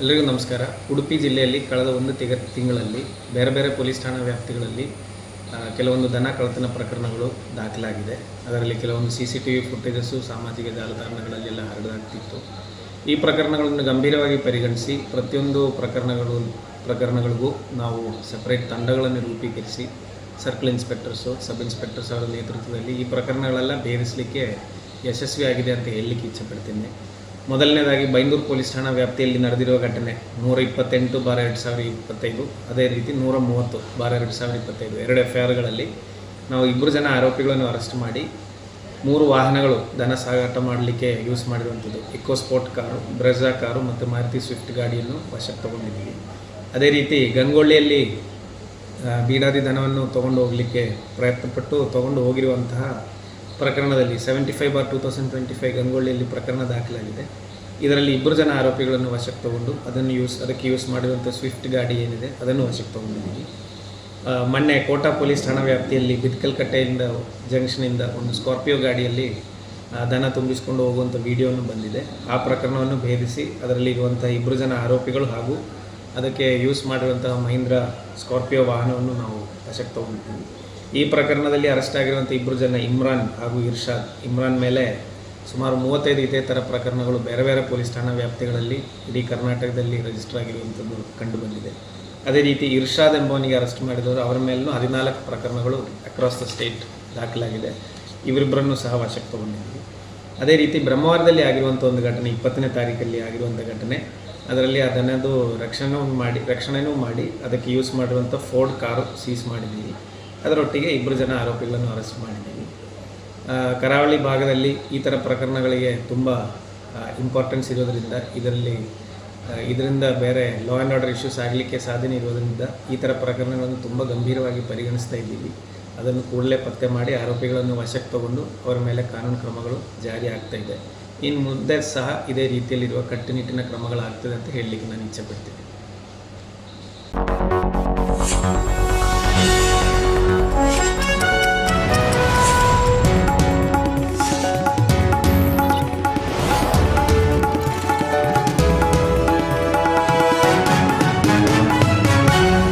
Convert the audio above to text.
ಎಲ್ಲರಿಗೂ ನಮಸ್ಕಾರ. ಉಡುಪಿ ಜಿಲ್ಲೆಯಲ್ಲಿ ಕಳೆದ ಒಂದು ತಿಗ, ತಿಂಗಳಲ್ಲಿ ಬೇರೆ ಬೇರೆ ಪೊಲೀಸ್ ಠಾಣಾ ವ್ಯಾಪ್ತಿಗಳಲ್ಲಿ ಕೆಲವೊಂದು ದನ ಕಳ್ಳತನ ಪ್ರಕರಣಗಳು ದಾಖಲಾಗಿದೆ. ಅದರಲ್ಲಿ ಕೆಲವೊಂದು C C T V footages, ಸಾಮಾಜಿಕ ಜಾಲತಾಣಗಳಲ್ಲೆಲ್ಲ ಹರಡಾಗ್ತಿತ್ತು ಈ ಪ್ರಕರಣಗಳನ್ನು ಗಂಭೀರವಾಗಿ ಪರಿಗಣಿಸಿ ಪ್ರತಿಯೊಂದು ಪ್ರಕರಣಗಳು, ಪ್ರಕರಣಗಳಿಗೂ ನಾವು ಸಪರೇಟ್ ತಂಡಗಳನ್ನು ರೂಪೀಕರಿಸಿ ಸರ್ಕಲ್ ಇನ್ಸ್ಪೆಕ್ಟರ್ಸು ಸಬ್ ಇನ್ಸ್ಪೆಕ್ಟರ್ಸ್ ಅವರ ನೇತೃತ್ವದಲ್ಲಿ ಈ ಪ್ರಕರಣಗಳೆಲ್ಲ ಭೇದಿಸಲಿಕ್ಕೆ ಯಶಸ್ವಿಯಾಗಿದೆ ಅಂತ ಹೇಳಲಿಕ್ಕೆ ಇಚ್ಛೆಪಡ್ತೀನಿ. ಮೊದಲನೇದಾಗಿ ಬೈಂದೂರು ಪೊಲೀಸ್ ಠಾಣಾ ವ್ಯಾಪ್ತಿಯಲ್ಲಿ ನಡೆದಿರುವ ಘಟನೆ ನೂರ ಇಪ್ಪತ್ತೆಂಟು ಬಾರ ಎರಡು ಸಾವಿರದ ಇಪ್ಪತ್ತೈದು. ಅದೇ ರೀತಿ ನೂರ ಮೂವತ್ತು ಬಾರ ಎರಡು ಸಾವಿರದ ಇಪ್ಪತ್ತೈದು. ಎರಡು ಎಫ್ ಐ ಆರ್ಗಳಲ್ಲಿ ನಾವು ಇಬ್ಬರು ಜನ ಆರೋಪಿಗಳನ್ನು ಅರೆಸ್ಟ್ ಮಾಡಿ ಮೂರು ವಾಹನಗಳು ದನ ಸಾಗಾಟ ಮಾಡಲಿಕ್ಕೆ ಯೂಸ್ ಮಾಡಿರುವಂಥದ್ದು. ಇಕೋಸ್ಪೋರ್ಟ್ ಕಾರು ಬ್ರೆಜಾ ಕಾರು ಮತ್ತು ಮಾರುತಿ ಸ್ವಿಫ್ಟ್ ಗಾಡಿಯನ್ನು ವಶಕ್ಕೆ ತಗೊಂಡಿದ್ದೀವಿ ಅದೇ ರೀತಿ ಗಂಗೊಳ್ಳಿಯಲ್ಲಿ ಬೀಡಾದಿ ದನವನ್ನು ತೊಗೊಂಡು ಹೋಗಲಿಕ್ಕೆ ಪ್ರಯತ್ನಪಟ್ಟು ತೊಗೊಂಡು ಹೋಗಿರುವಂತಹ ಪ್ರಕರಣದಲ್ಲಿ seventy five bar two thousand twenty five ಗಂಗೊಳ್ಳಿಯಲ್ಲಿ ಪ್ರಕರಣ ದಾಖಲಾಗಿದೆ. ಇದರಲ್ಲಿ ಇಬ್ಬರು ಜನ ಆರೋಪಿಗಳನ್ನು ವಶಕ್ಕೆ ತಗೊಂಡು ಅದನ್ನು ಯೂಸ್ ಅದಕ್ಕೆ ಯೂಸ್ ಮಾಡಿರುವಂಥ ಸ್ವಿಫ್ಟ್ ಗಾಡಿ ಏನಿದೆ ಅದನ್ನು ವಶಕ್ಕೆ ತಗೊಂಡಿದ್ದೀವಿ ಮೊನ್ನೆ ಕೋಟಾ ಪೊಲೀಸ್ ಠಾಣಾ ವ್ಯಾಪ್ತಿಯಲ್ಲಿ ಬಿತ್ಕಲ್ಕಟ್ಟೆಯಿಂದ ಜಂಕ್ಷನಿಂದ ಒಂದು ಸ್ಕಾರ್ಪಿಯೋ ಗಾಡಿಯಲ್ಲಿ ದನ ತುಂಬಿಸಿಕೊಂಡು ಹೋಗುವಂಥ ವಿಡಿಯೋನು ಬಂದಿದೆ. ಆ ಪ್ರಕರಣವನ್ನು ಭೇದಿಸಿ ಅದರಲ್ಲಿ ಇರುವಂಥ ಇಬ್ಬರು ಜನ ಆರೋಪಿಗಳು ಹಾಗೂ ಅದಕ್ಕೆ ಯೂಸ್ ಮಾಡಿರುವಂತಹ ಮಹೀಂದ್ರ ಸ್ಕಾರ್ಪಿಯೋ ವಾಹನವನ್ನು ನಾವು ವಶಕ್ಕೆ ತಗೊಂಡಿದ್ದೀವಿ. ಈ ಪ್ರಕರಣದಲ್ಲಿ ಅರೆಸ್ಟ್ ಆಗಿರುವಂಥ ಇಬ್ಬರು ಜನ ಇಮ್ರಾನ್ ಹಾಗೂ ಇರ್ಷಾದ್. ಇಮ್ರಾನ್ ಮೇಲೆ ಸುಮಾರು ಮೂವತ್ತೈದು ಇದೇ ಥರ ಪ್ರಕರಣಗಳು ಬೇರೆ ಬೇರೆ ಪೊಲೀಸ್ ಠಾಣಾ ವ್ಯಾಪ್ತಿಗಳಲ್ಲಿ ಇಡೀ ಕರ್ನಾಟಕದಲ್ಲಿ ರಿಜಿಸ್ಟರ್ ಆಗಿರುವಂಥದ್ದು ಕಂಡು ಬಂದಿದೆ. ಅದೇ ರೀತಿ ಇರ್ಷಾದ್ ಎಂಬವನಿಗೆ ಅರೆಸ್ಟ್ ಮಾಡಿದವರು ಅವರ ಮೇಲೂ ಹದಿನಾಲ್ಕು ಪ್ರಕರಣಗಳು ಅಕ್ರಾಸ್ ದ ಸ್ಟೇಟ್ ದಾಖಲಾಗಿದೆ. ಇವರಿಬ್ಬರನ್ನು ಸಹ ವಶಕ್ಕೆ ತಗೊಂಡಿದ್ದೀವಿ ಅದೇ ರೀತಿ ಬ್ರಹ್ಮವಾರದಲ್ಲಿ ಆಗಿರುವಂಥ ಒಂದು ಘಟನೆ, ಇಪ್ಪತ್ತನೇ ತಾರೀಕಲ್ಲಿ ಆಗಿರುವಂಥ ಘಟನೆ, ಅದರಲ್ಲಿ ಆ ರಕ್ಷಣೆ ಮಾಡಿ, ರಕ್ಷಣೆನೂ ಮಾಡಿ ಅದಕ್ಕೆ ಯೂಸ್ ಮಾಡಿರುವಂಥ ಫೋರ್ಡ್ ಕಾರು ಸೀಸ್ ಮಾಡಿದ್ದೀವಿ. ಅದರೊಟ್ಟಿಗೆ ಇಬ್ಬರು ಜನ ಆರೋಪಿಗಳನ್ನು ಅರೆಸ್ಟ್ ಮಾಡಿದ್ದೀವಿ. ಕರಾವಳಿ ಭಾಗದಲ್ಲಿ ಈ ಥರ ಪ್ರಕರಣಗಳಿಗೆ ತುಂಬ ಇಂಪಾರ್ಟೆನ್ಸ್ ಇರೋದರಿಂದ ಇದರಲ್ಲಿ ಇದರಿಂದ ಬೇರೆ ಲಾ ಆ್ಯಂಡ್ ಆರ್ಡರ್ ಇಶ್ಯೂಸ್ ಆಗಲಿಕ್ಕೆ ಸಾಧನೆ ಇರೋದರಿಂದ ಈ ಥರ ಪ್ರಕರಣಗಳನ್ನು ತುಂಬ ಗಂಭೀರವಾಗಿ ಪರಿಗಣಿಸ್ತಾ ಇದ್ದೀವಿ. ಅದನ್ನು ಕೂಡಲೇ ಪತ್ತೆ ಮಾಡಿ ಆರೋಪಿಗಳನ್ನು ವಶಕ್ಕೆ ತಗೊಂಡು ಅವರ ಮೇಲೆ ಕಾನೂನು ಕ್ರಮಗಳು ಜಾರಿ ಆಗ್ತಾ ಇದೆ. ಇನ್ನು ಮುಂದೆ ಸಹ ಇದೇ ರೀತಿಯಲ್ಲಿರುವ ಕಟ್ಟುನಿಟ್ಟಿನ ಕ್ರಮಗಳಾಗ್ತದೆ ಅಂತ ಹೇಳಲಿಕ್ಕೆ ನಾನು ಇಚ್ಛೆ ಪಡ್ತೀನಿ.